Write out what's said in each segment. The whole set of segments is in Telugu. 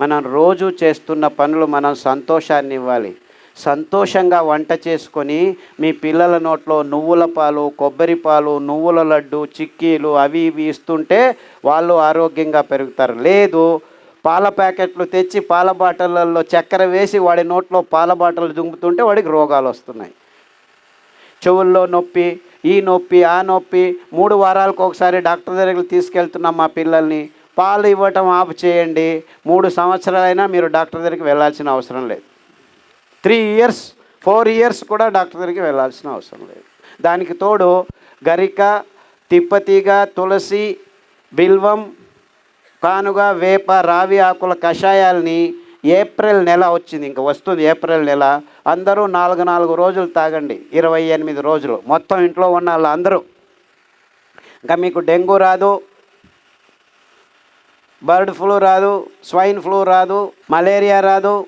మనం రోజు చేస్తున్న పనులు మనం సంతోషాన్ని ఇవ్వాలి. సంతోషంగా వంట చేసుకొని మీ పిల్లల నోట్లో నువ్వుల పాలు కొబ్బరి పాలు నువ్వుల లడ్డు చిక్కీలు అవి ఇవి ఇస్తుంటే వాళ్ళు ఆరోగ్యంగా పెరుగుతారు. లేదు పాల ప్యాకెట్లు తెచ్చి పాల బాటలలో చక్కెర వేసి వాడి నోట్లో పాల బాటలు దుంకుతుంటే వాడికి రోగాలు వస్తున్నాయి. చెవుల్లో నొప్పి ఈ నొప్పి ఆ నొప్పి మూడు వారాలకు ఒకసారి డాక్టర్ దగ్గరికి తీసుకెళ్తున్నాం మా పిల్లల్ని. పాలు ఇవ్వటం ఆపు చేయండి. మూడు సంవత్సరాలైనా మీరు డాక్టర్ దగ్గరికి వెళ్ళాల్సిన అవసరం లేదు. త్రీ ఇయర్స్ ఫోర్ ఇయర్స్ కూడా డాక్టర్ దగ్గరికి వెళ్ళాల్సిన అవసరం లేదు. దానికి తోడు గరిక తిప్పతీగ తులసి బిల్వం కానుగ వేప రావి ఆకుల కషాయాల్ని ఏప్రిల్ నెల వచ్చింది. ఇంకా వస్తుంది ఏప్రిల్ నెల. అందరూ నాలుగు నాలుగు రోజులు తాగండి. ఇరవై ఎనిమిది రోజులు. మొత్తం ఇంట్లో ఉన్న వాళ్ళు అందరూ ఇంకా మీకు డెంగ్యూ రాదు. బర్డ్ ఫ్లూ రాదు స్వైన్ ఫ్లూ రాదు మలేరియా రాదు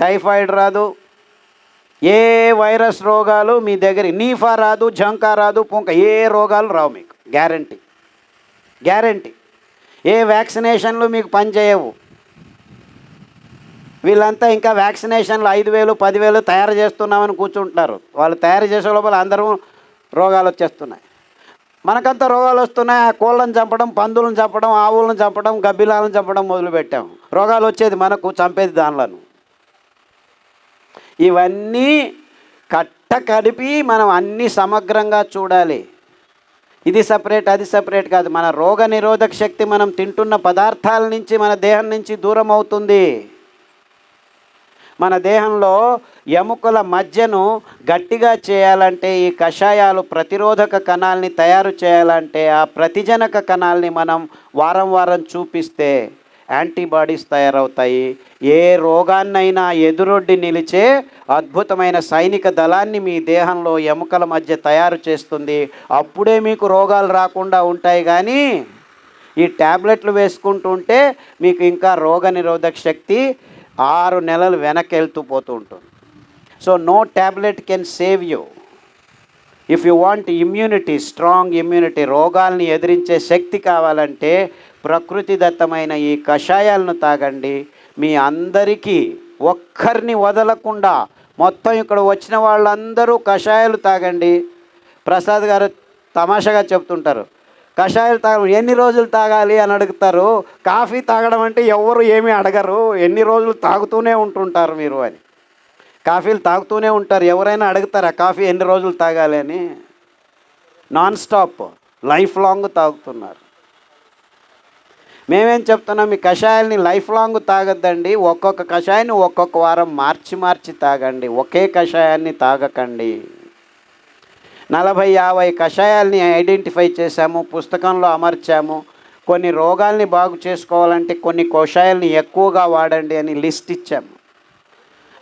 టైఫాయిడ్ రాదు. ఏ వైరస్ రోగాలు మీ దగ్గర నీఫా రాదు జంకా రాదు పుంక ఏ రోగాలు రావు మీకు. గ్యారంటీ. గ్యారంటీ. ఏ వ్యాక్సినేషన్లు మీకు పనిచేయవు. వీళ్ళంతా ఇంకా వ్యాక్సినేషన్లు ఐదు వేలు పదివేలు తయారు చేస్తున్నామని కూర్చుంటున్నారు. వాళ్ళు తయారు చేసే లోపల అందరూ రోగాలు వచ్చేస్తున్నాయి. మనకంతా రోగాలు వస్తున్నాయి. ఆ కోళ్ళను చంపడం పందులను చంపడం ఆవులను చంపడం గబ్బిలాలను చంపడం మొదలుపెట్టాం. రోగాలు వచ్చేది మనకు చంపేది దానిలను. ఇవన్నీ కట్ట కడిపి మనం అన్ని సమగ్రంగా చూడాలి. ఇది సపరేట్ అది సపరేట్ కాదు. మన రోగ నిరోధక శక్తి మనం తింటున్న పదార్థాల నుంచి మన దేహం నుంచి దూరం అవుతుంది. మన దేహంలో ఎముకల మధ్యను గట్టిగా చేయాలంటే ఈ కషాయాలు ప్రతిరోధక కణాలని తయారు చేయాలంటే ఆ ప్రతిజనక కణాలని మనం వారం వారం చూపిస్తే యాంటీబాడీస్ తయారవుతాయి. ఏ రోగాన్నైనా ఎదురొడ్డి నిలిచే అద్భుతమైన సైనిక దళాన్ని మీ దేహంలో ఎముకల మధ్య తయారు చేస్తుంది. అప్పుడే మీకు రోగాలు రాకుండా ఉంటాయి కానీ ఈ ట్యాబ్లెట్లు వేసుకుంటుంటే మీకు ఇంకా రోగ నిరోధక శక్తి ఆరు నెలలు వెనక్కి వెళ్తూ పోతూ ఉంటుంది. So no tablet can save you if you want immunity strong immunity రోగాల్ని ఎదిరించే శక్తి కావాలంటే ప్రకృతిదత్తమైన ఈ కషాయాలను తాగండి. మీ అందరికీ ఒక్కరిని వదలకుండా మొత్తం ఇక్కడ వచ్చిన వాళ్ళందరూ కషాయాలు తాగండి. ప్రసాద్ గారు తమాషాగా చెప్తుంటారు కషాయాలు తాగ ఎన్ని రోజులు తాగాలి అని అడుగుతారు. కాఫీ తాగడం అంటే ఎవరు ఏమీ అడగరు. ఎన్ని రోజులు తాగుతూనే ఉంటుంటారు మీరు అని. కాఫీలు తాగుతూనే ఉంటారు. ఎవరైనా అడుగుతారా కాఫీ ఎన్ని రోజులు తాగాలి అని? Non stop. లైఫ్ లాంగ్ తాగుతున్నారు. మేమేం చెప్తున్నాం? మీ కషాయాల్ని లైఫ్ లాంగ్ తాగద్దండి. ఒక్కొక్క కషాయాన్ని ఒక్కొక్క వారం మార్చి మార్చి తాగండి. ఒకే కషాయాన్ని తాగకండి. నలభై యాభై కషాయాల్ని ఐడెంటిఫై చేశాము పుస్తకంలో అమర్చాము. కొన్ని రోగాల్ని బాగు చేసుకోవాలంటే కొన్ని కషాయాల్ని ఎక్కువగా వాడండి అని లిస్ట్ ఇచ్చాము.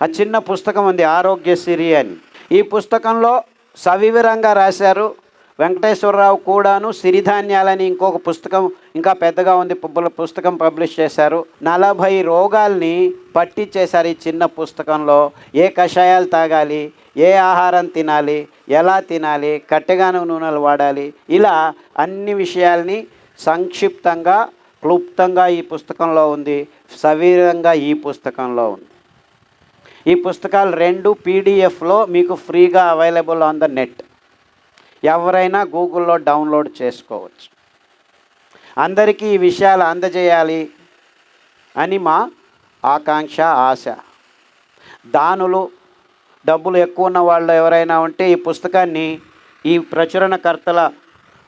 ఆ చిన్న పుస్తకం ఉంది ఆరోగ్యశ్రీ అని. ఈ పుస్తకంలో సవివరంగా రాశారు వెంకటేశ్వరరావు కూడాను సిరిధాన్యాలని ఇంకొక పుస్తకం ఇంకా పెద్దగా ఉంది పు- పుస్తకం పబ్లిష్ చేశారు. నలభై రోగాల్ని పట్టించేశారు ఈ చిన్న పుస్తకంలో. ఏ కషాయాలు తాగాలి ఏ ఆహారం తినాలి ఎలా తినాలి? కట్టెగాన నూనెలు వాడాలి? ఇలా అన్ని విషయాల్ని సంక్షిప్తంగా క్లుప్తంగా ఈ పుస్తకంలో ఉంది. సవీరంగా ఈ పుస్తకంలో ఉంది. ఈ పుస్తకాలు రెండు పీడిఎఫ్లో మీకు ఫ్రీగా అవైలబుల్ ఆన్ ద నెట్. ఎవరైనా గూగుల్లో డౌన్లోడ్ చేసుకోవచ్చు. అందరికీ ఈ విషయాలు అందజేయాలి అని మా ఆకాంక్ష ఆశ. దానులు డబ్బులు ఎక్కువ ఉన్న వాళ్ళు ఎవరైనా ఉంటే ఈ పుస్తకాన్ని ఈ ప్రచురణకర్తల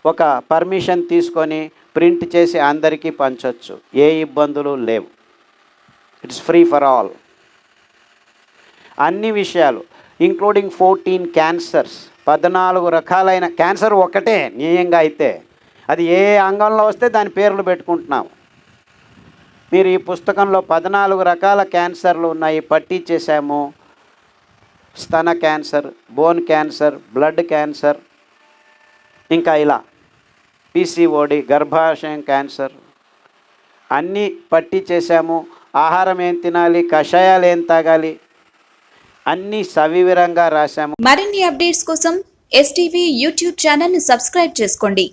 ఒక పర్మిషన్ తీసుకొని ప్రింట్ చేసి అందరికీ పంచవచ్చు ఏ ఇబ్బందులు లేవు. ఇట్స్ ఫ్రీ ఫర్ ఆల్ అన్ని విషయాలు ఇంక్లూడింగ్ ఫోర్టీన్ క్యాన్సర్స్ పద్నాలుగు రకాలైన క్యాన్సర్ ఒకటే న్యాయంగా అయితే అది ఏ అంగంలో వస్తే దాని పేర్లు పెట్టుకుంటున్నాం మీరు ఈ పుస్తకంలో పద్నాలుగు రకాల క్యాన్సర్లు ఉన్నాయి పట్టీ చేశాము స్తన cancer bone cancer blood cancer ఇంకా ఇలా. పీసీఓడి గర్భాశయం క్యాన్సర్. అన్నీ పట్టి చేశాము. ఆహారం ఏం తినాలి కషాయాలు ఏం తాగాలి అన్నీ సవివరంగా రాశాము. మరిన్ని అప్డేట్స్ కోసం ఎస్టీవీ యూట్యూబ్ ఛానల్ని సబ్స్క్రైబ్ చేసుకోండి.